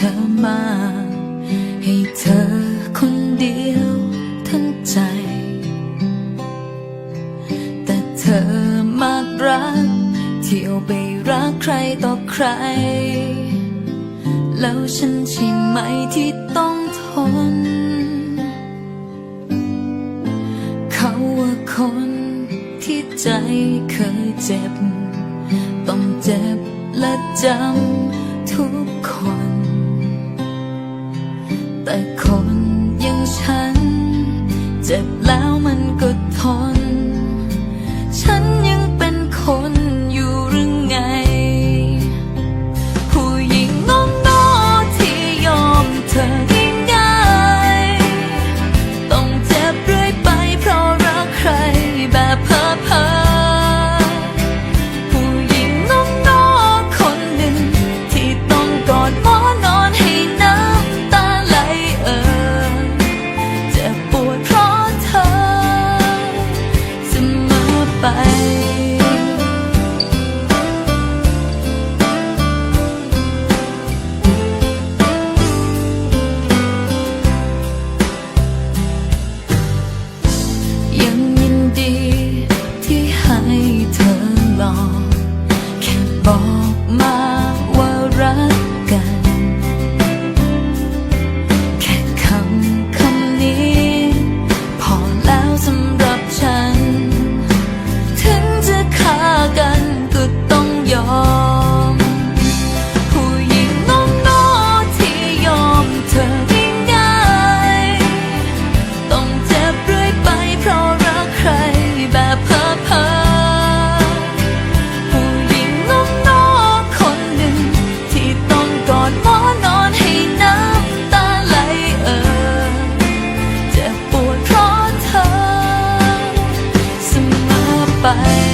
ธอมา ให้เธอคนเดียวทั้งใจ แต่เธอมากรัก เที่ยวไปรักใครต่อใคร แล้วฉันใช่ไหมที่ต้องทน เขาว่าคนที่ใจเคยเจ็บ ต้องเจ็บและจำทุก แล้วมันก็ทน ฉันยังเป็นคน Thank you. 白